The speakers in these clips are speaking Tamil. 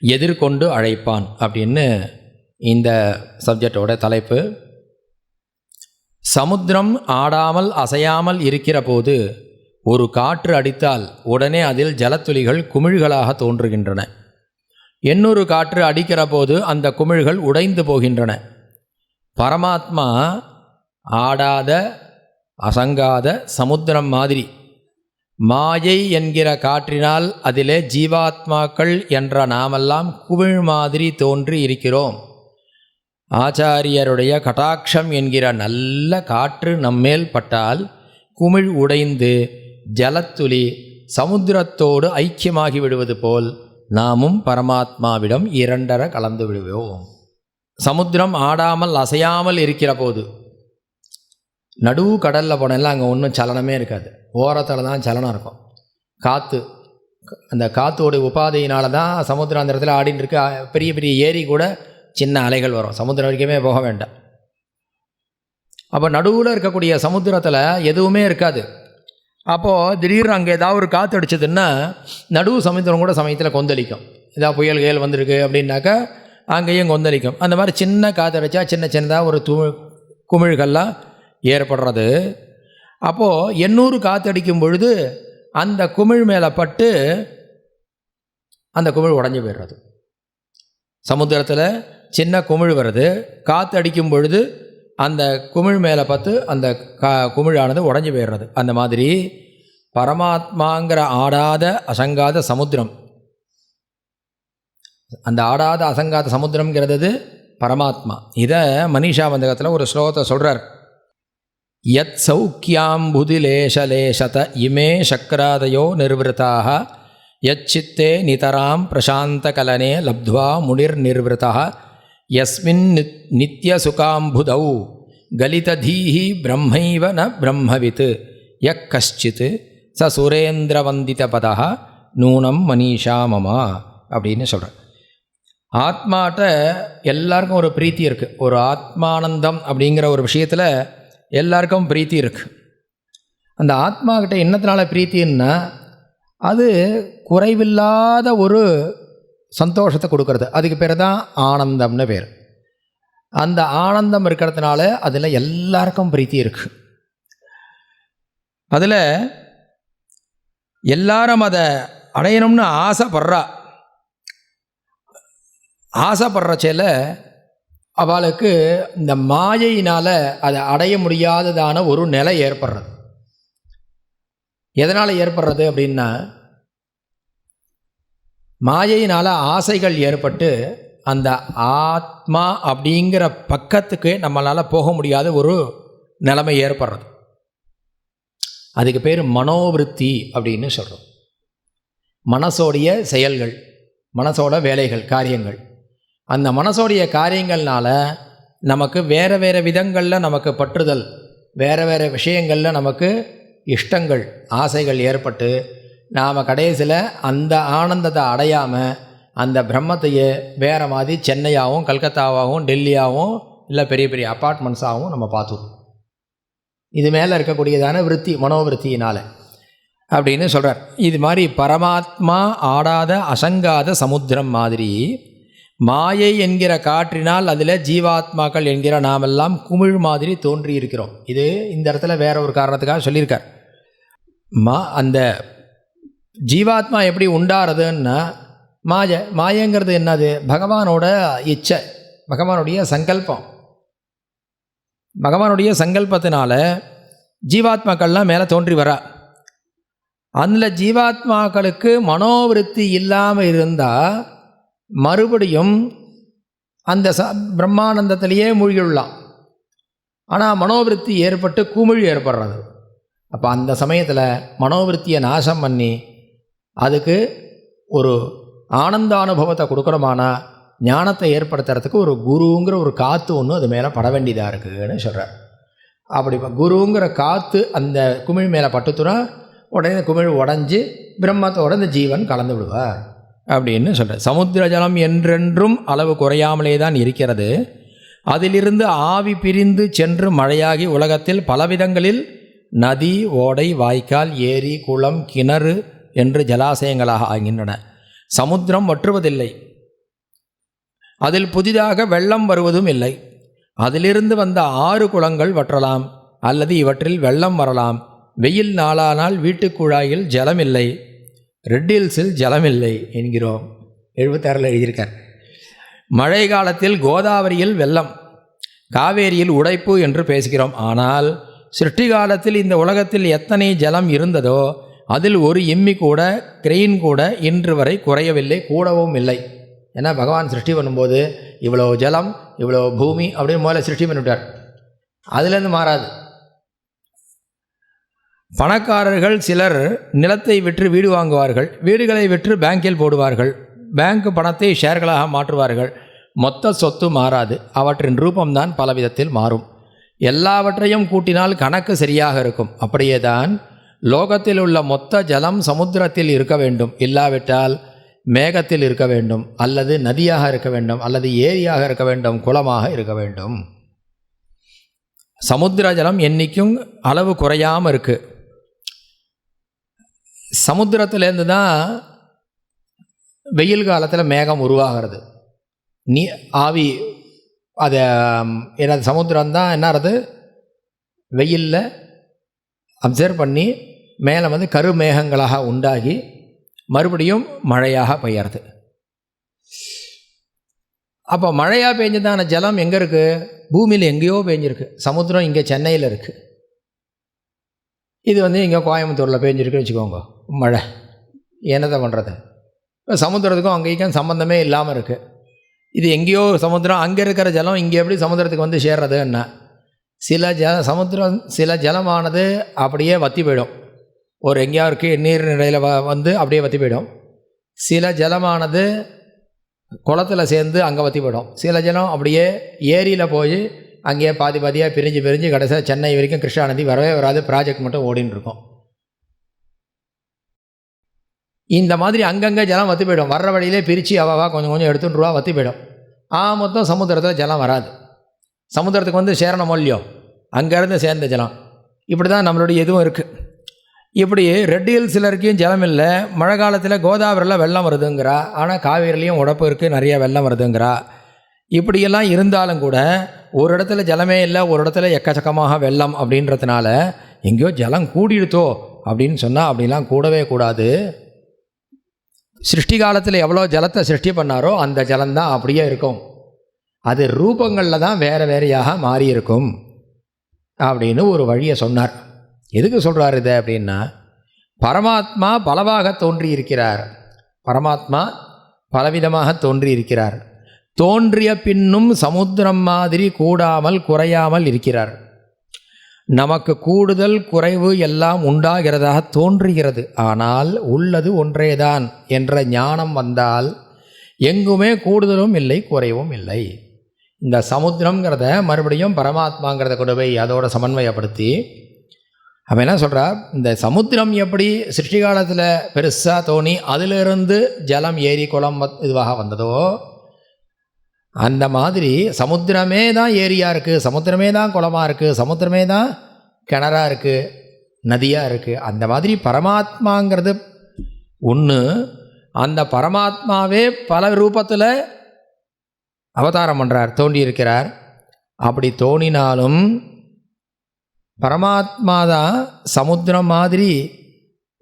எதிர்கொண்டு அழைப்பான் அப்படின்னு இந்த சப்ஜெக்டோட தலைப்பு. சமுத்திரம் ஆடாமல் அசையாமல் இருக்கிற போது ஒரு காற்று அடித்தால் உடனே அதில் ஜலத்துளிகள் குமிழ்களாக தோன்றுகின்றன. எண்ணூறு காற்று அடிக்கிற போது அந்த குமிழ்கள் உடைந்து போகின்றன. பரமாத்மா ஆடாத அசங்காத சமுத்திரம் மாதிரி மாயை என்கிற காற்றினால் அதிலே ஜீவாத்மாக்கள் என்ற நாமெல்லாம் குமிழ் மாதிரி தோன்றி இருக்கிறோம். ஆச்சாரியருடைய கட்டாட்சம் என்கிற நல்ல காற்று நம்மேல் பட்டால் குமிழ் உடைந்து ஜலத்துளி சமுத்திரத்தோடு ஐக்கியமாகி விடுவது போல் நாமும் பரமாத்மாவிடம் இரண்டர கலந்து விடுவோம். சமுத்திரம் ஆடாமல் அசையாமல் இருக்கிற போது நடுவு கடலில் போனெல்லாம் அங்கே ஒன்றும் சலனமே இருக்காது. ஓரத்தில் தான் சலனம் இருக்கும். காற்று அந்த காற்றோடைய உபாதையினால தான் சமுத்திரம் அந்த இடத்துல ஆடின்னு இருக்கு. பெரிய பெரிய ஏரி கூட சின்ன அலைகள் வரும். சமுத்திரம் வரைக்குமே போக வேண்டாம். அப்போ நடுவில் இருக்கக்கூடிய சமுத்திரத்தில் எதுவுமே இருக்காது. அப்போது திடீர்னு அங்கே ஏதாவது ஒரு காற்று அடிச்சதுன்னா நடுவு சமுத்திரம் கூட சமயத்தில் கொந்தளிக்கும். ஏதாவது புயல் கேள் வந்திருக்கு அப்படின்னாக்கா அங்கேயும் கொந்தளிக்கும். அந்த மாதிரி சின்ன காற்று அடித்தா சின்ன சின்னதாக ஒரு து குமிழ்கள்லாம் ஏற்படுறது. அப்போது எண்ணூறு காற்றடிக்கும் பொழுது அந்த குமிழ் மேலே பட்டு அந்த குமிழ் உடஞ்சி போயிடுறது. சமுத்திரத்தில் சின்ன குமிழ் வருது. காற்று அடிக்கும் பொழுது அந்த குமிழ் மேலே பார்த்து அந்த கா குமிழானது உடஞ்சி போயிடுறது. அந்த மாதிரி பரமாத்மாங்கிற ஆடாத அசங்காத சமுத்திரம். அந்த ஆடாத அசங்காத சமுத்திரங்கிறது பரமாத்மா. இதை மனிஷா வந்தகத்தில் ஒரு ஸ்லோகத்தை சொல்கிறார் யத் சௌக்கியாம்புதிலேஷலேஷத இமே சக்கராதயோ நிர்வதாக யச்சித்தே நிதராம் பிரசாந்தகலனே லப்துவா முனிர் நிர்வృతः யஸ்மின் நித் நித்யசுகாம்புதௌ கலிததீஹி பிரம்மைவ ந பிரம்மவித் யக் கஷ்டித் ச சுரேந்திரவந்திதபதா நூனம் மனிஷா மமா அப்படின்னு சொல்கிறேன் ஆத்மாட்ட எல்லாருக்கும் ஒரு பிரீத்தி இருக்குது ஒரு ஆத்மானந்தம் அப்படிங்கிற ஒரு விஷயத்தில் எல்லாருக்கும் பிரீத்தி இருக்குது அந்த ஆத்மாக்கிட்ட என்னத்தினால பிரீத்தின்னா அது குறைவில்லாத ஒரு சந்தோஷத்தை கொடுக்கறது. அதுக்கு பேர் தான் ஆனந்தம்னு பேர். அந்த ஆனந்தம் இருக்கிறதுனால அதில் எல்லாருக்கும் பிரீத்தி இருக்குது அதில் எல்லாரும் அதை அடையணும்னு ஆசைப்படுறா. ஆசைப்படுறச்சேல அவளுக்கு இந்த மாயையினால் அதை அடைய முடியாததான ஒரு நிலை ஏற்படுறது. எதனால் ஏற்படுறது அப்படின்னா மாயையினால் ஆசைகள் ஏற்பட்டு அந்த ஆத்மா அப்படிங்கிற பக்கத்துக்கு நம்மளால் போக முடியாத ஒரு நிலைமை ஏற்படுறது. அதுக்கு பேர் மனோவிருத்தி அப்படின்னு சொல்கிறோம் மனசோடைய செயல்கள் மனசோட வேலைகள் காரியங்கள். அந்த மனசோடைய காரியங்கள்னால நமக்கு வேறு வேறு விதங்களில் நமக்கு பற்றுதல் வேறு வேறு விஷயங்களில் நமக்கு இஷ்டங்கள் ஆசைகள் ஏற்பட்டு நாம் கடைசியில் அந்த ஆனந்தத்தை அடையாமல் அந்த பிரம்மத்தையே வேறு மாதிரி சென்னையாகவும் கல்கத்தாவாகவும் டெல்லியாகவும் இல்லை பெரிய பெரிய அப்பார்ட்மெண்ட்ஸாகவும் நம்ம பார்த்துருவோம். இது மேலே இருக்கக்கூடியதான விருத்தி மனோவிருத்தியினால் அப்படின்னு சொல்கிறார் இது மாதிரி பரமாத்மா ஆடாத அசங்காத சமுத்திரம் மாதிரி மாயை என்கிற காற்றினால் அதில் ஜீவாத்மாக்கள் என்கிற நாமெல்லாம் குமிழ் மாதிரி தோன்றி இருக்கிறோம் இது இந்த இடத்துல வேற ஒரு காரணத்துக்காக சொல்லியிருக்கார். மா அந்த ஜீவாத்மா எப்படி உண்டாறதுன்னா மாய மாயங்கிறது என்னது? பகவானோட இச்சை பகவானுடைய சங்கல்பம். பகவானுடைய சங்கல்பத்தினால ஜீவாத்மாக்கள்லாம் மேலே தோன்றி வரா. அதில் ஜீவாத்மாக்களுக்கு மனோவிருத்தி இல்லாமல் இருந்தால் மறுபடியும் அந்த ச பிரம்மானந்தத்திலேயே மூழ்கிடலாம் ஆனால் மனோவிருத்தி ஏற்பட்டு குமிழ் ஏற்படுறது. அப்போ அந்த சமயத்தில் மனோவிருத்தியை நாசம் பண்ணி அதுக்கு ஒரு ஆனந்த அனுபவத்தை கொடுக்குறோமானா ஞானத்தை ஏற்படுத்துறதுக்கு ஒரு குருங்கிற ஒரு காற்று ஒன்று அது மேலே பட வேண்டியதாக இருக்குதுன்னு சொல்கிறார் அப்படி குருங்கிற காற்று அந்த குமிழ் மேலே பட்டுத்துனா உடனே குமிழ் உடஞ்சி பிரம்மத்தோட இந்த ஜீவன் கலந்து விடுவார். அப்படின்னு சொல்கிறார் சமுத்திர ஜலம் என்றென்றும் அளவு குறையாமலே தான் இருக்கிறது. அதிலிருந்து ஆவி பிரிந்து சென்று மழையாகி உலகத்தில் பலவிதங்களில் நதி ஓடை வாய்க்கால் ஏரி குளம் கிணறு என்று ஜலாசயங்களாக ஆகின்றன. சமுத்திரம் வற்றுவதில்லை. அதில் புதிதாக வெள்ளம் வருவதும் இல்லை. அதிலிருந்து வந்த ஆறு குளங்கள் வற்றலாம் அல்லது இவற்றில் வெள்ளம் வரலாம். வெயில் நாளானால் வீட்டுக் குழாயில் ஜலம் இல்லை ரெட் ஹில்ஸில் ஜலம் இல்லை என்கிறோம். எழுபத்தாறில் எழுதியிருக்கார். மழை காலத்தில் கோதாவரியில் வெள்ளம் காவேரியில் உடைப்பு என்று பேசுகிறோம். ஆனால் சிருஷ்டி காலத்தில் இந்த உலகத்தில் எத்தனை ஜலம் இருந்ததோ அதில் ஒரு இம்மி கூட கிரெயின் கூட இன்று வரை குறையவில்லை கூடவும் இல்லை. ஏன்னா பகவான் சிருஷ்டி பண்ணும்போது இவ்வளோ ஜலம் இவ்வளோ பூமி அப்படின்னு முதல்ல சிருஷ்டி பண்ணிவிட்டார். அதுலேருந்து மாறாது. பணக்காரர்கள் சிலர் நிலத்தை விற்று வீடு வாங்குவார்கள். வீடுகளை விற்று பேங்கில் போடுவார்கள். பேங்க் பணத்தை ஷேர்களாக மாற்றுவார்கள். மொத்த சொத்து மாறாது. அவற்றின் ரூபம்தான் பலவிதத்தில் மாறும். எல்லாவற்றையும் கூட்டினால் கணக்கு சரியாக இருக்கும். அப்படியேதான் லோகத்தில் உள்ள மொத்த ஜலம் சமுத்திரத்தில் இருக்க வேண்டும். இல்லாவிட்டால் மேகத்தில் இருக்க வேண்டும். அல்லது நதியாக இருக்க வேண்டும். அல்லது ஏரியாக இருக்க வேண்டும். குளமாக இருக்க வேண்டும். சமுத்திர ஜலம் என்றைக்கும் அளவு குறையாமல் இருக்குது சமுத்திரத்துலேருந்து தான் வெயில் காலத்தில் மேகம் உருவாகிறது. நீ ஆவி அதை என்னது சமுத்திரம் தான் என்னறது? வெயிலில் அப்சர்வ் பண்ணி மேலே வந்து கருமேகங்களாக உண்டாகி மறுபடியும் மழையாக பெய்யறது. அப்போ மழையாக பெஞ்சதான ஜலம் எங்கே இருக்குது பூமியில் எங்கேயோ பெஞ்சிருக்கு. சமுத்திரம் இங்கே சென்னையில் இருக்குது இது வந்து இங்கே கோயம்புத்தூரில் பெஞ்சிருக்குன்னு வச்சுக்கோங்க. மழை. என்னத்தை பண்ணுறது இப்போ சமுத்திரத்துக்கும் அங்கேயும் சம்மந்தமே இல்லாமல் இருக்குது இது எங்கேயோ சமுத்திரம் அங்கே இருக்கிற ஜலம் இங்கே எப்படி சமுத்திரத்துக்கு வந்து சேர்றதுன்னா சில ஜ சமுத்திரம் சில ஜலமானது அப்படியே வற்றி போயிடும். ஒரு எங்கேயா இருக்குது நீர் நிலையில் வ வந்து அப்படியே வற்றி போயிடும். சில ஜலமானது குளத்தில் சேர்ந்து அங்கே வற்றி போயிடும். சில ஜலம் அப்படியே ஏரியில் போய் அங்கேயே பாதி பாதியாக பிரிஞ்சு பிரிஞ்சு கடைசியாக சென்னை வரைக்கும் கிருஷ்ணா நதி வரவே வராது. ப்ராஜெக்ட் மட்டும் ஓடின்னு இருக்கும். இந்த மாதிரி அங்கங்கே ஜலம் வற்றி போயிடும். வர்ற வழியிலே பிரித்து அவாவா கொஞ்சம் கொஞ்சம் எடுத்துட்டு ரூபா வற்றி போயிடும். ஆ மொத்தம் சமுத்திரத்தில் ஜலம் வராது. சமுத்திரத்துக்கு வந்து சேரணும் இல்லையோ அங்கேருந்து சேர்ந்த ஜலம். இப்படி தான் நம்மளுடைய இதுவும் இருக்குது இப்படி ரெட் ஹில்ஸில் இருக்கையும் ஜலம் இல்லை. மழை காலத்தில் கோதாவரியில் வெள்ளம் வருதுங்கிறா. ஆனால் காவேரிலையும் உடப்பு இருக்குது நிறைய வெள்ளம் வருதுங்கிறா. இப்படியெல்லாம் இருந்தாலும் கூட ஒரு இடத்துல ஜலமே இல்லை ஒரு இடத்துல எக்கச்சக்கமாக வெள்ளம் அப்படின்றதுனால எங்கேயோ ஜலம் கூடிடுத்தோ அப்படின்னு சொன்னால் அப்படிலாம் கூடவே கூடாது. சிருஷ்டி காலத்தில் எவ்வளோ ஜலத்தை சிருஷ்டி பண்ணாரோ அந்த ஜலம்தான் அப்படியே இருக்கும். அது ரூபங்களில் தான் வேறு வேறையாக மாறியிருக்கும் அப்படின்னு ஒரு வழியை சொன்னார். எதுக்கு சொல்கிறார் இதை அப்படின்னா பரமாத்மா பலவாக தோன்றி இருக்கிறார் பரமாத்மா பலவிதமாக தோன்றி இருக்கிறார் தோன்றிய பின்னும் சமுத்திரம் மாதிரி கூடாமல் குறையாமல் இருக்கிறார். நமக்கு கூடுதல் குறைவு எல்லாம் உண்டாகிறதாக தோன்றுகிறது. ஆனால் உள்ளது ஒன்றேதான் என்ற ஞானம் வந்தால் எங்குமே கூடுதலும் இல்லை குறைவும் இல்லை. இந்த சமுத்திரங்கிறத மறுபடியும் பரமாத்மாங்கிறத கொண்டு போய் அதோட சமன்வயப்படுத்தி அவன் என்ன சொல்கிறா இந்த சமுத்திரம் எப்படி சிருஷ்டி காலத்தில் பெருசாக தோணி அதிலிருந்து ஜலம் ஏரி குளம் வ- இதுவாக வந்ததோ அந்த மாதிரி சமுத்திரமே தான் ஏரியாக இருக்குது சமுத்திரமே தான் குளமாக இருக்குது சமுத்திரமே தான் கிணறாக இருக்குது நதியாக இருக்குது அந்த மாதிரி பரமாத்மாங்கிறது ஒன்று அந்த பரமாத்மாவே பல ரூபத்தில் அவதாரம் பண்ணுறார் தோண்டியிருக்கிறார் அப்படி தோணினாலும் பரமாத்மா தான் சமுத்திரம் மாதிரி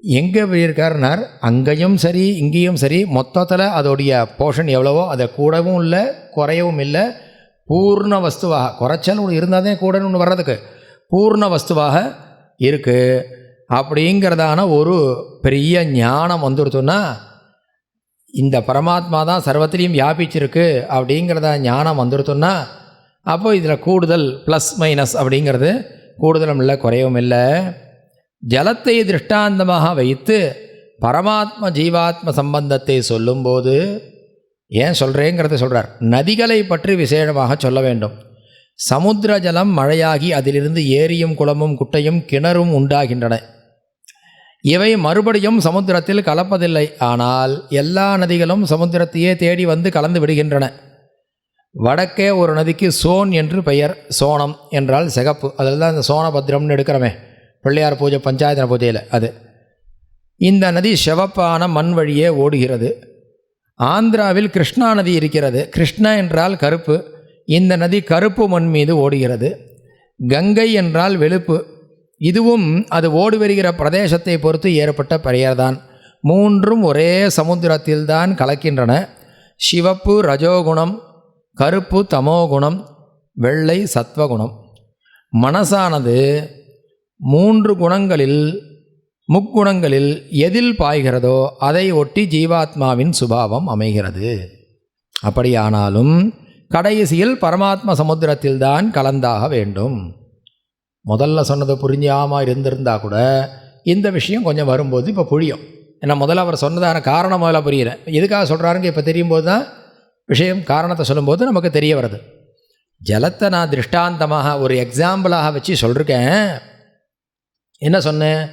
எங்கே போயிருக்காருனார் அங்கேயும் சரி இங்கேயும் சரி மொத்தத்தில் அதோடைய போர்ஷன் எவ்வளவோ அதை கூடவும் இல்லை குறையவும் இல்லை பூர்ண வஸ்துவாக குறைச்சல் ஒன்று இருந்தால் தான் கூடன்னு ஒன்று வர்றதுக்கு பூர்ண வஸ்துவாக இருக்குது அப்படிங்கிறதான ஒரு பெரிய ஞானம் வந்துடுத்துன்னா இந்த பரமாத்மா தான் சர்வத்திலையும் வியாபிச்சிருக்கு அப்படிங்கிறத ஞானம் வந்துடுத்துன்னா அப்போது இதில் கூடுதல் ப்ளஸ் மைனஸ் அப்படிங்கிறது கூடுதலும் இல்லை குறையவும் இல்லை. ஜலத்தை திருஷ்டாந்தமாக வைத்து பரமாத்ம ஜீவாத்ம சம்பந்தத்தை சொல்லும்போது ஏன் சொல்கிறேங்கிறத சொல்கிறார் நதிகளை பற்றி விசேஷமாக சொல்ல வேண்டும். சமுத்திர ஜலம் மழையாகி அதிலிருந்து ஏரியும் குளமும் குட்டையும் கிணறும் உண்டாகின்றன. இவை மறுபடியும் சமுத்திரத்தில் கலப்பதில்லை. ஆனால் எல்லா நதிகளும் சமுத்திரத்தையே தேடி வந்து கலந்து விடுகின்றன. வடக்கே ஒரு நதிக்கு சோன் என்று பெயர். சோனம் என்றால் சிகப்பு. அதில் தான் இந்த சோனபத்திரம்னு எடுக்கிறோமே. பிள்ளையார் பூஜை பஞ்சாயத்தன பூஜையில் அது. இந்த நதி சிவப்பான மண் வழியே ஓடுகிறது. ஆந்திராவில் கிருஷ்ணா நதி இருக்கிறது. கிருஷ்ணா என்றால் கருப்பு. இந்த நதி கருப்பு மண் மீது ஓடுகிறது. கங்கை என்றால் வெளுப்பு. இதுவும் அது ஓடி வருகிற பிரதேசத்தை பொறுத்து ஏற்பட்ட பெயர்தான். மூன்றும் ஒரே சமுத்திரத்தில்தான் கலக்கின்றன. சிவப்பு ரஜோகுணம் கருப்பு தமோகுணம் வெள்ளை சத்வகுணம். மனசானது மூன்று குணங்களில் முக்குணங்களில் எதில் பாய்கிறதோ அதை ஒட்டி ஜீவாத்மாவின் சுபாவம் அமைகிறது. அப்படியானாலும் கடைசியில் பரமாத்ம சமுத்திரத்தில்தான் கலந்தாக வேண்டும். முதல்ல சொன்னது புரிஞ்சாமல் இருந்திருந்தா கூட இந்த விஷயம் கொஞ்சம் வரும்போது இப்போ புரியும். ஏன்னா முதல்ல அவர் சொன்னதான காரணம் முதல்ல புரியல. எதுக்காக சொல்கிறாருங்க இப்போ தெரியும் போது தான் விஷயம் காரணத்தை சொல்லும்போது நமக்கு தெரிய வருது ஜலத்தை நான் திருஷ்டாந்தமாக ஒரு எக்ஸாம்பிளாக வச்சு சொல்லிருக்கேன் என்ன சொன்னேன்?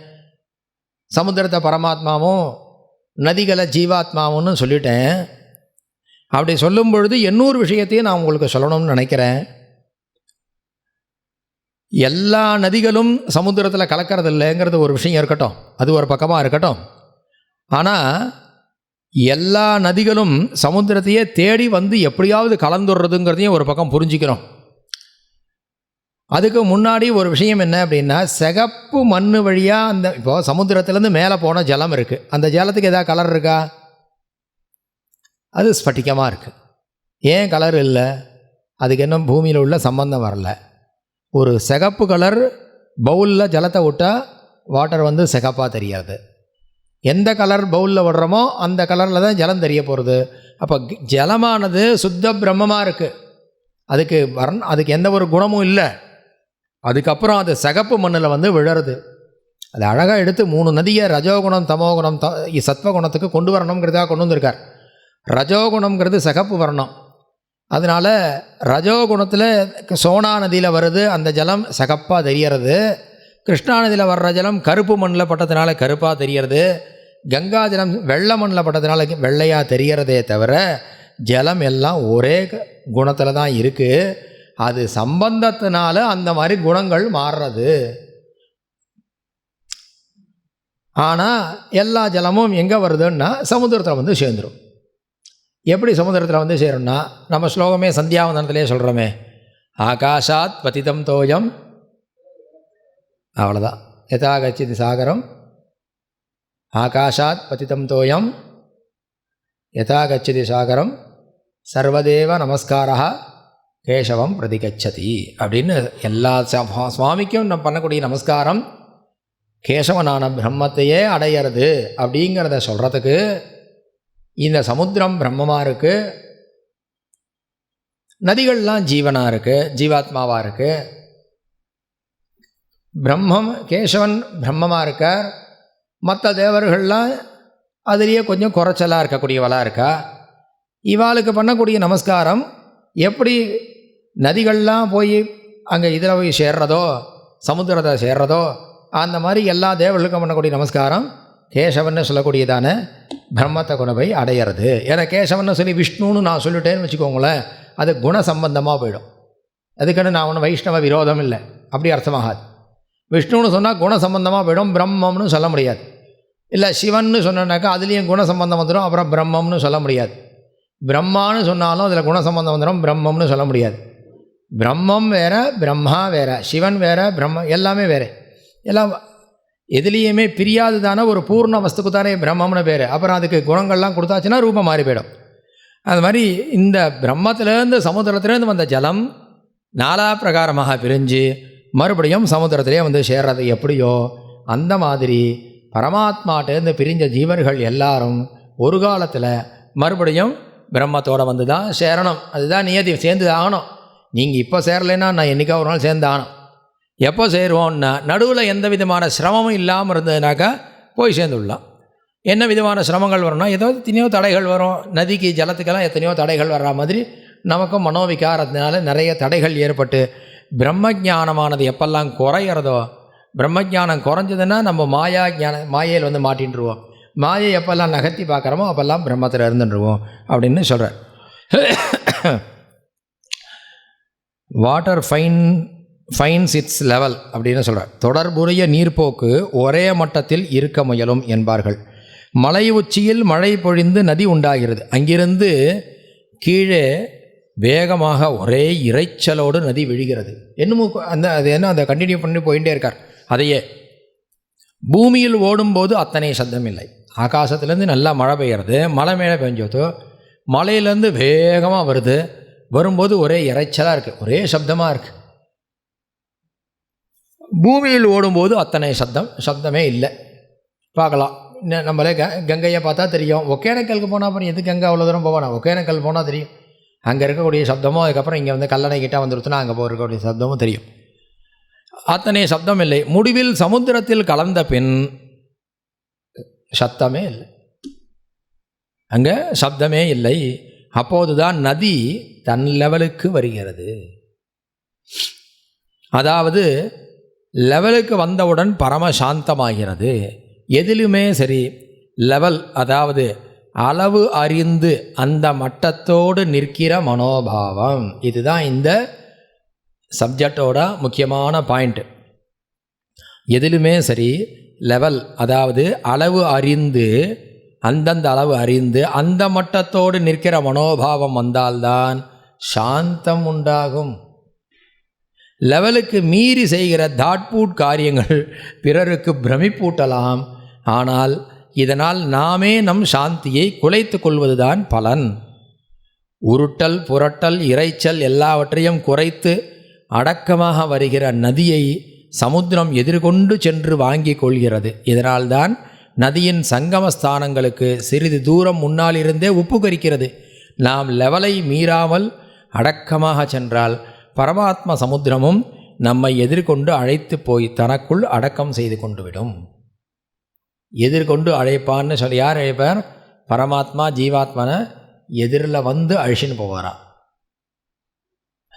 சமுத்திரத்தை பரமாத்மாவும் நதிகளை ஜீவாத்மாவும்னு சொல்லிட்டேன். அப்படி சொல்லும் பொழுது இன்னொரு விஷயத்தையும் நான் உங்களுக்கு சொல்லணும்னு நினைக்கிறேன். எல்லா நதிகளும் சமுத்திரத்தில் கலக்கிறது இல்லைங்கிறது ஒரு விஷயம் இருக்கட்டும். அது ஒரு பக்கமாக இருக்கட்டும். ஆனால் எல்லா நதிகளும் சமுத்திரத்தையே தேடி வந்து எப்படியாவது கலந்துடுறதுங்கிறதையும் ஒரு பக்கம் புரிஞ்சுக்கிறோம். அதுக்கு முன்னாடி ஒரு விஷயம் என்ன அப்படின்னா சிகப்பு மண் வழியாக அந்த இப்போ சமுத்திரத்துலேருந்து மேலே போன ஜலம் இருக்குது அந்த ஜலத்துக்கு எதாவது கலர் இருக்கா? அது ஸ்பட்டிகமாக இருக்குது ஏன் கலர் இல்லை? அதுக்கு இன்னும் பூமியில் உள்ள சம்பந்தம் வரல. ஒரு சிகப்பு கலர் பவுலில் ஜலத்தை விட்டால் வாட்டர் வந்து சிகப்பாக தெரியாது. எந்த கலர் பவுலில் விடுறோமோ அந்த கலரில் தான் ஜலம் தெரிய போகிறது அப்போ ஜலமானது சுத்த பிரம்மமாக இருக்குது அதுக்கு வர்ண அதுக்கு எந்த ஒரு குணமும் இல்லை. அதுக்கப்புறம் அது சிகப்பு மண்ணில் வந்து விழருது அது அழகாக எடுத்து மூணு நதியை ரஜோகுணம் தமோகுணம் த சத்வகுணத்துக்கு கொண்டு வரணுங்கிறதாக கொண்டு வந்திருக்கார். ரஜோகுணம்ங்கிறது சிகப்பு வர்ணம். அதனால் ரஜோகுணத்தில் சோனா நதியில் வருது அந்த ஜலம் சகப்பாக தெரியறது. கிருஷ்ணா நதியில் வர்ற ஜலம் கருப்பு மண்ணில் பட்டதுனால கருப்பாக தெரியறது. கங்கா ஜலம் வெள்ளை மண்ணில் பட்டதுனால வெள்ளையாக தெரியறதே தவிர ஜலம் எல்லாம் ஒரே குணத்தில் தான் இருக்குது அது சம்பந்தத்தினால அந்த மாதிரி குணங்கள் மாறுறது. ஆனால் எல்லா ஜலமும் எங்கே வருதுன்னா சமுத்திரத்தில் வந்து சேர்ந்துடும் எப்படி சமுத்திரத்தில் வந்து சேரும்னா நம்ம ஸ்லோகமே சந்தியாவந்தனத்திலே சொல்கிறோமே ஆகாஷாத் பதிதம் தோயம் அவ்வளோதான் எதா கச்சித் சாகரம். ஆகாஷாத் பதிதம் தோயம் யதா கச்சிதி சாகரம். சர்வதேவ நமஸ்காரா கேசவம் பிரதிகச்சதி அப்படின்னு எல்லா சுவாமிக்கும் நம்ம பண்ணக்கூடிய நமஸ்காரம். கேசவனான பிரம்மத்தையே அடையிறது அப்படிங்கிறத சொல்கிறதுக்கு இந்த சமுத்திரம் பிரம்மமாக இருக்குது நதிகள்லாம் ஜீவனாக இருக்குது ஜீவாத்மாவாக இருக்குது பிரம்மம் கேசவன் பிரம்மமாக இருக்கார். மற்ற தேவர்கள்லாம் அதுலேயே கொஞ்சம் குறைச்சலாக இருக்கக்கூடியவளாக இருக்கா? இவாளுக்கு பண்ணக்கூடிய நமஸ்காரம் எப்படி நதிகள்லாம் போய் அங்கே இதில் போய் சேர்றதோ சமுத்திரத்தை சேர்றதோ அந்த மாதிரி எல்லா தேவர்களுக்கும் பண்ணக்கூடிய நமஸ்காரம் கேசவன்னு சொல்லக்கூடியதான பிரம்மத்தை கொண்டு போய் அடையிறது. ஏன்னா கேசவன்னு சொல்லி விஷ்ணுன்னு நான் சொல்லிட்டேன்னு வச்சுக்கோங்களேன் அது குண சம்பந்தமாக போயிடும். அதுக்குன்னு நான் ஒன்றும் வைஷ்ணவ விரோதம் இல்லை. அப்படி அர்த்தமாகாது. விஷ்ணுன்னு சொன்னால் குண சம்பந்தமாக போயிடும் பிரம்மம்னு சொல்ல முடியாது. இல்லை சிவன்னு சொன்னாக்கா அதுலேயும் குண சம்பந்தம் வந்துடும் அப்புறம் பிரம்மம்னு சொல்ல முடியாது. பிரம்மான்னு சொன்னாலும் அதில் குண சம்பந்தம் வந்துடும் பிரம்மம்னு சொல்ல முடியாது. பிரம்மம் வேற பிரம்மா வேற சிவன் வேற பிரம்ம எல்லாமே வேறு. எல்லாம் எதுலேயுமே பிரியாததான ஒரு பூர்ண வஸ்துக்கு தானே பிரம்மம்னு பேர். அப்புறம் அதுக்கு குணங்கள்லாம் கொடுத்தாச்சுன்னா ரூபம் மாறி போயிடும். அது மாதிரி இந்த பிரம்மத்திலேருந்து சமுத்திரத்துலேருந்து வந்த ஜலம் நாலா பிரகாரமாக பிரிஞ்சு மறுபடியும் சமுத்திரத்திலே வந்து சேர்றது எப்படியோ அந்த மாதிரி பரமாத்மாட்டேருந்து பிரிஞ்ச ஜீவர்கள் எல்லாரும் ஒரு காலத்தில் மறுபடியும் பிரம்மத்தோடு வந்து தான் சேரணும். அதுதான் நியதி சேர்ந்து ஆகணும். நீங்கள் இப்போ சேரலைன்னா நான் என்றைக்கா ஒரு நாள் சேர்ந்து ஆகணும். எப்போ சேருவோம்னா நடுவில் எந்த விதமான சிரமமும் இல்லாமல் இருந்ததுனாக்கா போய் சேர்ந்துடலாம். என்ன விதமான சிரமங்கள் வரும்னா ஏதோ எத்தனையோ தடைகள் வரும். நதிக்கு ஜலத்துக்கெல்லாம் எத்தனையோ தடைகள் வர்ற மாதிரி நமக்கும் மனோவிகாரத்தினால நிறைய தடைகள் ஏற்பட்டு பிரம்ம ஞானமானது எப்பெல்லாம் குறையிறதோ பிரம்ம ஞானம் குறைஞ்சதுன்னா நம்ம மாயா ஜான மாயையில் வந்து மாட்டின்றுவோம். மாயை எப்பெல்லாம் நகர்த்தி பார்க்குறோமோ அப்போல்லாம் பிரம்மத்தில் இருந்துருவோம் அப்படின்னு சொல்கிறார் water fine finds its level அப்படின்னு சொல்கிறார் தொடர்புடைய நீர்ப்போக்கு ஒரே மட்டத்தில் இருக்க முயலும் என்பார்கள். மலை உச்சியில் மழை பொழிந்து நதி உண்டாகிறது. அங்கிருந்து கீழே வேகமாக ஒரே இரைச்சலோடு நதி விழுகிறது. என்னமோ அந்த அது என்ன அதை கண்டினியூ பண்ணி போயிட்டே இருக்கார். அதையே பூமியில் ஓடும்போது அத்தனை சத்தம் இல்லை. ஆகாசத்துலேருந்து நல்லா மழை பெய்யறது மலை மேலே பெஞ்சதோ மலையிலேருந்து வேகமாக வருது. வரும்போது ஒரே இரைச்சலாக இருக்குது ஒரே சப்தமாக இருக்குது பூமியில் ஓடும்போது அத்தனை சப்தம் சப்தமே இல்லை. பார்க்கலாம். நம்மளே க கங்கையை பார்த்தா தெரியும். ஒகேனக்கலுக்கு போனால் அப்புறம் எது கங்கை அவ்வளோ தூரம் போவானா? ஒகேனக்கல் போனால் தெரியும். அங்கே இருக்கக்கூடிய சப்தமும் அதுக்கப்புறம் இங்கே வந்து கல்லணை கிட்டே வந்துருச்சுன்னா அங்கே போக இருக்கக்கூடிய சப்தமும் தெரியும். அத்தனை சப்தம் இல்லை. முடிவில் சமுத்திரத்தில் கலந்த பின் சத்தமே இல்லை. அங்கே சப்தமே இல்லை. அப்போதுதான் நதி தன் லெவலுக்கு வருகிறது. அதாவது லெவலுக்கு வந்தவுடன் பரம சாந்தமாகிறது. எதிலுமே சரி லெவல் அதாவது அளவு அறிந்து அந்த மட்டத்தோடு நிற்கிற மனோபாவம். இதுதான் இந்த சப்ஜெக்டோட முக்கியமான பாயிண்ட் எதிலுமே சரி லெவல் அதாவது அளவு அறிந்து அந்தந்த அளவு அறிந்து அந்த மட்டத்தோடு நிற்கிற மனோபாவம் வந்தால்தான் சாந்தம் உண்டாகும். லெவலுக்கு மீறி செய்கிற தாட்பூட் காரியங்கள் பிறருக்கு பிரமிப்பூட்டலாம். ஆனால் இதனால் நாமே நம் சாந்தியை குலைத்து கொள்வதுதான் பலன். உருட்டல் புரட்டல் இறைச்சல் எல்லாவற்றையும் குறைத்து அடக்கமாக வருகிற நதியை சமுத்திரம் எதிர்கொண்டு சென்று வாங்கிக் கொள்கிறது. இதனால்தான் நதியின் சங்கம ஸ்தானங்களுக்கு சிறிது தூரம் முன்னால் இருந்தே உப்பு கரிக்கிறது நாம் லெவலை மீறாமல் அடக்கமாக சென்றால் பரமாத்ம சமுத்திரமும் நம்மை எதிர்கொண்டு அழைத்து போய் தனக்குள் அடக்கம் செய்து கொண்டு விடும் எதிர்கொண்டு அழைப்பான்னு சொல்லி யார் அழைப்பார்? பரமாத்மா ஜீவாத்மனை எதிரில் வந்து அழிச்சின்னு போவாரா?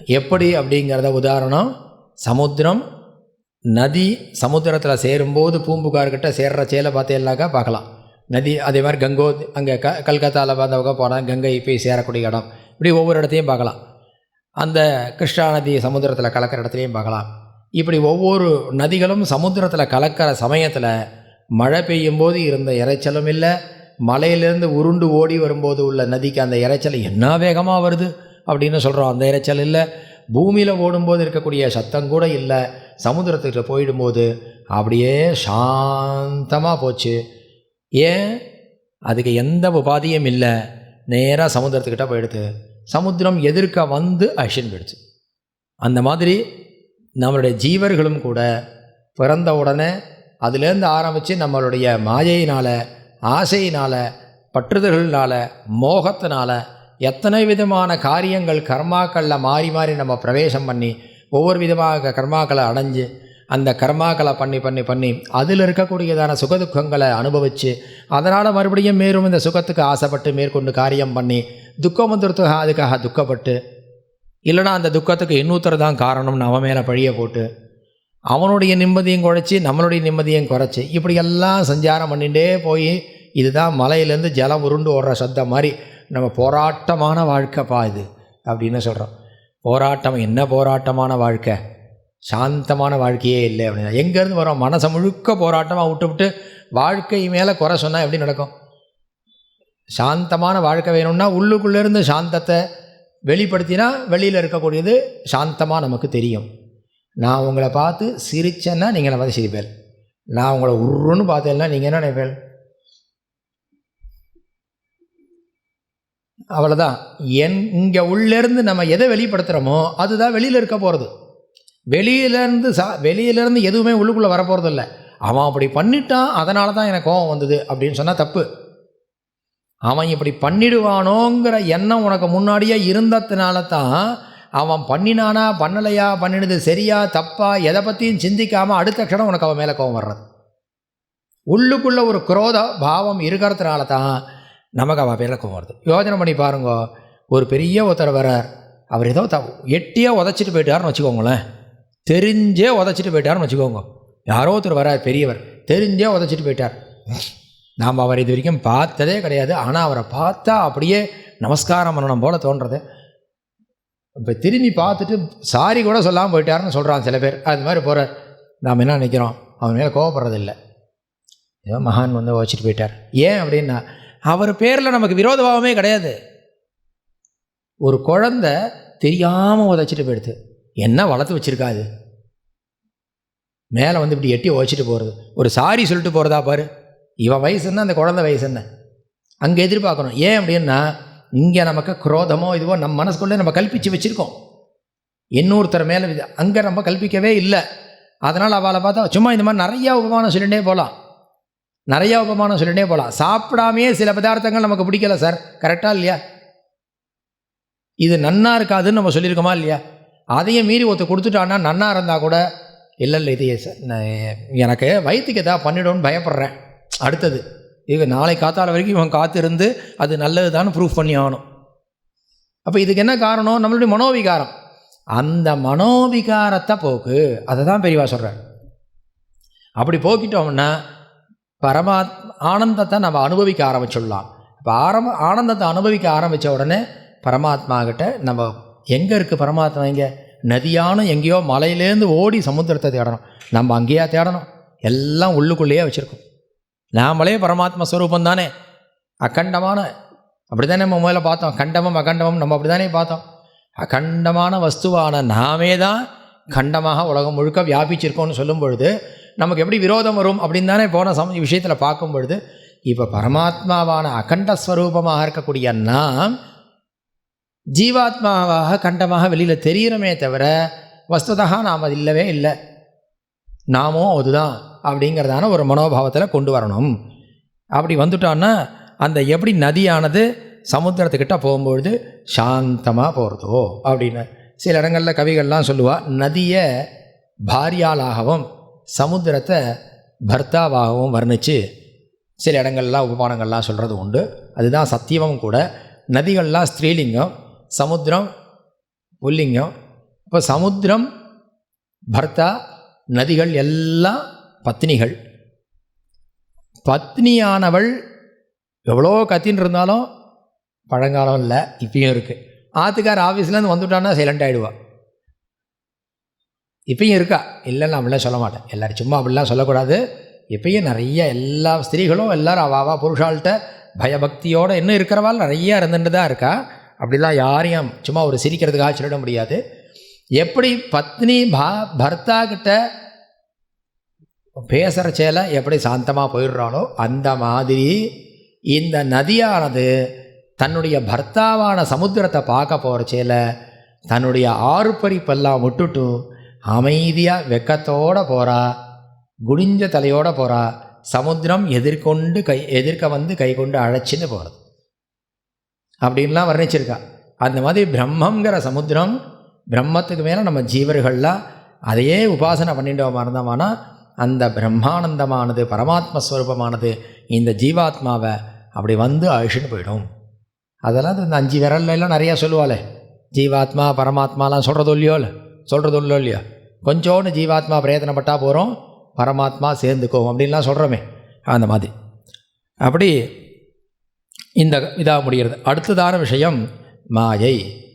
எப்படி அப்படிங்கிறத உதாரணம் சமுத்திரம் நதி சமுத்திரத்தில் சேரும்போது பூம்புகார்கிட்ட சேர்ற சேலை பார்த்தேன்னாக்கா பார்க்கலாம். நதி அதே மாதிரி கங்கோ அங்கே க கல்கத்தாவில் பார்த்தவங்க போனால் கங்கை போய் சேரக்கூடிய இடம். இப்படி ஒவ்வொரு இடத்தையும் பார்க்கலாம். அந்த கிருஷ்ணா நதி சமுத்திரத்தில் கலக்கிற இடத்துலையும் பார்க்கலாம். இப்படி ஒவ்வொரு நதிகளும் சமுத்திரத்தில் கலக்கிற சமயத்தில் மழை பெய்யும் போது இருந்த இறைச்சலும் இல்லை. மலையிலேருந்து உருண்டு ஓடி வரும்போது உள்ள நதிக்கு அந்த இரைச்சல் என்ன வேகமாக வருது அப்படின்னு சொல்கிறோம் அந்த இரைச்சல் இல்லை. பூமியில் ஓடும்போது இருக்கக்கூடிய சத்தம் கூட இல்லை. சமுத்திரத்துக்கிட்ட போயிடும்போது அப்படியே சாந்தமாக போச்சு. ஏன்? அதுக்கு எந்த உபாதியும் இல்லை. நேராக சமுத்திரத்துக்கிட்ட போயிடுது சமுத்திரம் எதிர்க்க வந்து அஷின் போயிடுச்சு அந்த மாதிரி நம்மளுடைய ஜீவர்களும் கூட பிறந்த உடனே அதுலேருந்து ஆரம்பித்து நம்மளுடைய மாயையினால் ஆசையினால் பற்றுதல்களினால் மோகத்தினால எத்தனை விதமான காரியங்கள் கர்மாக்களில் மாறி மாறி நம்ம பிரவேசம் பண்ணி ஒவ்வொரு விதமாக கர்மாக்களை அடைஞ்சு அந்த கர்மாக்களை பண்ணி பண்ணி பண்ணி அதில் இருக்கக்கூடியதான சுகதுக்கங்களை அனுபவித்து அதனால் மறுபடியும் மேலும் இந்த சுகத்துக்கு ஆசைப்பட்டு மேற்கொண்டு காரியம் பண்ணி துக்கம் வந்துடுறதுக்கு அதுக்காக துக்கப்பட்டு இல்லைனா அந்த துக்கத்துக்கு இன்னொருத்தர் தான் காரணம்னு அவன் மேலே பழிய போட்டு அவனுடைய நிம்மதியும் குறைச்சி நம்மளுடைய நிம்மதியும் குறைச்சி இப்படியெல்லாம் சஞ்சாரம் பண்ணிகிட்டே போய் இதுதான் மலையிலேருந்து ஜலம் உருண்டு ஓடுற சத்தம் மாதிரி நம்ம போராட்டமான வாழ்க்கைப்பா இது அப்படின்னு சொல்கிறோம் போராட்டம் என்ன போராட்டமான வாழ்க்கை? சாந்தமான வாழ்க்கையே இல்லை அப்படின்னா. எங்கேருந்து வரோம்? மனசை முழுக்க போராட்டமாக விட்டு விட்டு வாழ்க்கை மேலே குறை சொன்னால் எப்படி நடக்கும்? சாந்தமான வாழ்க்கை வேணும்னா உள்ளுக்குள்ளேருந்து சாந்தத்தை வெளிப்படுத்தினா வெளியில் இருக்கக்கூடியது சாந்தமாக நமக்கு தெரியும். நான் உங்களை பார்த்து சிரிச்சேன்னா நீங்கள் என்ன பார்த்து சிரிப்பேன் நான் உங்களை உருன்னு பார்த்தேன்னா நீங்கள் என்ன நினைப்பேன் அவ்வளோதான் என் இங்கே உள்ளேருந்து நம்ம எதை வெளிப்படுத்துகிறோமோ அதுதான் வெளியில் இருக்க போகிறது வெளியிலேருந்து சா வெளியிலேருந்து எதுவுமே உள்ளுக்குள்ளே வரப்போகிறது இல்லை அவன் அப்படி பண்ணிட்டான் அதனால தான் எனக்கு கோபம் வந்தது அப்படின்னு சொன்னால் தப்பு. அவன் இப்படி பண்ணிடுவானோங்கிற எண்ணம் உனக்கு முன்னாடியே இருந்ததுனால தான் அவன் பண்ணினானா பண்ணலையா பண்ணினது சரியா தப்பா எதை பற்றியும் சிந்திக்காமல் அடுத்த க்ஷணம் உனக்கு அவன் மேலே கோபம் வர்றது. உள்ளுக்குள்ளே ஒரு குரோத பாவம் இருக்கிறதுனால தான் நமக்கு அவள் பேரில் கோவம் வருது. பண்ணி பாருங்க ஒரு பெரிய ஒருத்தர் வரார் அவர் ஏதோ த எட்டியே உதச்சிட்டு போயிட்டாருன்னு வச்சுக்கோங்களேன். தெரிஞ்சே உதச்சிட்டு போயிட்டாருன்னு வச்சுக்கோங்க. யாரோ ஒருத்தர் வரார் பெரியவர். தெரிஞ்சே உதச்சிட்டு போயிட்டார். நாம் அவர் இது வரைக்கும் பார்த்ததே கிடையாது. ஆனால் அவரை பார்த்தா அப்படியே நமஸ்காரம் பண்ணணும் போல் தோன்றது. இப்போ திரும்பி பார்த்துட்டு சாரி கூட சொல்லாமல் போயிட்டாருன்னு சொல்கிறான் சில பேர். அது மாதிரி போகிறார் நாம் என்ன நினைக்கிறோம்? அவன் மேலே கோவப்படுறதில்லை. ஏதோ மகான் வந்து வச்சுட்டு போயிட்டார். ஏன் அப்படின்னா அவர் பேரில் நமக்கு விரோதபாவமே கிடையாது. ஒரு குழந்தை தெரியாமல் உதச்சிட்டு போயிடுது. என்ன வளர்த்து வச்சிருக்காது மேலே வந்து இப்படி எட்டி உதச்சிட்டு போகிறது ஒரு சாரி சொல்லிட்டு போகிறதா பாரு. இவன் வயசு என்ன அந்த குழந்தை வயசு என்ன? அங்கே எதிர்பார்க்கணும். ஏன் அப்படின்னா இங்கே நமக்கு குரோதமோ இதுவோ நம்ம மனசுக்குள்ளே நம்ம கல்பித்து வச்சுருக்கோம். இன்னொருத்தர் மேலே அங்கே நம்ம கல்பிக்கவே இல்லை. அதனால் அவளை பார்த்தா சும்மா இந்த மாதிரி நிறையா உபமானம் சொல்லிகிட்டே போகலாம். நிறையா உபமானம் சொல்லிட்டே போகலாம் சாப்பிடாமையே சில பதார்த்தங்கள் நமக்கு பிடிக்கல சார் கரெக்டாக இல்லையா? இது நன்னா இருக்காதுன்னு நம்ம சொல்லியிருக்கோமா இல்லையா? அதையும் மீறி ஒருத்தர் கொடுத்துட்டான்னா நன்னா இருந்தால் கூட இல்லை இல்லை இது சார் நான் எனக்கு வயிற்றுக்கு எதாவது பண்ணிடும்னு பயப்படுறேன். அடுத்தது இது நாளை காத்தால வரைக்கும் இவன் காத்திருந்து அது நல்லது தான் ப்ரூஃப் பண்ணி ஆகணும். அப்போ இதுக்கு என்ன காரணம்? நம்மளுடைய மனோவிகாரம். அந்த மனோவிகாரத்தை போக்கு அதை தான் பெரியவா சொல்கிறார் அப்படி போக்கிட்டோம்னா பரமாத் ஆனந்தத்தை நம்ம அனுபவிக்க ஆரம்பிச்சிடலாம். இப்போ ஆரம்ப ஆனந்தத்தை அனுபவிக்க ஆரம்பித்த உடனே பரமாத்மா கிட்ட நம்ம எங்கே இருக்குது பரமாத்மா எங்கே நதியான எங்கேயோ மலையிலேருந்து ஓடி சமுத்திரத்தை தேடணும். நம்ம அங்கேயா தேடணும். எல்லாம் உள்ளுக்குள்ளேயே வச்சுருக்கோம். நாமளே பரமாத்மா ஸ்வரூபம் தானே. அகண்டமான அப்படி தானே நம்ம முதல்ல பார்த்தோம். கண்டமம் அகண்டமம் நம்ம அப்படி தானே பார்த்தோம். அகண்டமான வஸ்துவான நாமே தான் கண்டமாக உலகம் முழுக்க வியாபிச்சிருக்கோம்னு சொல்லும் பொழுது நமக்கு எப்படி விரோதம் வரும் அப்படின்னு தானே போன சம விஷயத்தில் பார்க்கும் பொழுது இப்போ பரமாத்மாவான அகண்ட ஸ்வரூபமாக இருக்கக்கூடிய நாம் ஜீவாத்மாவாக கண்டமாக வெளியில் தெரிகிறோமே தவிர வஸ்துதாக நாம் அது இல்லவே இல்லை. நாமும் அதுதான் அப்படிங்கிறதான ஒரு மனோபாவத்தில் கொண்டு வரணும். அப்படி வந்துட்டோன்னா அந்த எப்படி நதியானது சமுத்திரத்துக்கிட்ட போகும்பொழுது சாந்தமாக போகிறதோ அப்படின்னு. சில இடங்களில் கவிகள்லாம் சொல்லுவாள் நதியை பாரியாலாகவும் சமுத்திரத்தை பர்த்தாவாகவும் வர்ணித்து சில இடங்கள்லாம் உபமானங்கள்லாம் சொல்கிறது உண்டு. அதுதான் சத்தியமும் கூட. நதிகள்லாம் ஸ்திரீலிங்கம் சமுத்திரம் புல்லிங்கம். இப்போ சமுத்திரம் பர்த்தா நதிகள் எல்லாம் பத்னிகள். பத்னியானவள் எவ்வளோ கத்தின்னு இருந்தாலும் பழங்காலம் இல்லை இப்பயும் இருக்குது ஆத்துக்கார் ஆஃபீஸ்லேருந்து வந்துட்டான்னா சைலண்ட் ஆகிடுவான் இப்பயும் இருக்கா? இல்லைன்னு அப்படிலாம் சொல்ல மாட்டேன். எல்லோரும் சும்மா அப்படிலாம் சொல்லக்கூடாது. இப்பயும் நிறைய எல்லா ஸ்திரீகளும் எல்லாரும் அவாவா புருஷால்கிட்ட பயபக்தியோடு இன்னும் இருக்கிறவாள் நிறைய இருந்துட்டு தான் இருக்கா? அப்படிலாம் யாரையும் சும்மா ஒரு சிரிக்கிறதுக்காக சொல்லிட முடியாது. எப்படி பத்னி பா பர்த்தா கிட்ட பேசுகிற சேலை எப்படி சாந்தமாக போயிடுறானோ அந்த மாதிரி இந்த நதியானது தன்னுடைய பர்த்தாவான சமுத்திரத்தை பார்க்க போகிற சேலை தன்னுடைய ஆறுப்பறிப்பெல்லாம் விட்டுட்டும் அமைதியாக வெக்கத்தோடு போகிறா குடிஞ்ச தலையோடு போகிறா சமுத்திரம் எதிர்கொண்டு கை எதிர்க்க வந்து கை கொண்டு அழைச்சின்னு போகிறது அப்படின்லாம் வர்ணிச்சிருக்கா. அந்த மாதிரி பிரம்மங்கிற சமுத்திரம் பிரம்மத்துக்கு மேலே நம்ம ஜீவர்கள்லாம் அதையே உபாசனை பண்ணிட்டோமா இருந்தோமானா அந்த பிரம்மானந்தமானது பரமாத்ம ஸ்வரூபமானது இந்த ஜீவாத்மாவை அப்படி வந்து அழிச்சுன்னு போயிடும். அதெல்லாம் இந்த அஞ்சு விரல்லாம் நிறையா சொல்லுவாளே. ஜீவாத்மா பரமாத்மாலாம் சொல்கிறது இல்லையோ இல்லை சொல்கிறது இல்லையோ இல்லையோ? கொஞ்சோண்டு ஜீவாத்மா பிரயத்தனப்பட்டால் போகிறோம் பரமாத்மா சேர்ந்துக்கும் அப்படின்லாம் சொல்கிறோமே அந்த மாதிரி. அப்படி இந்த இதாக முடிகிறது. அடுத்ததான விஷயம் மாயை.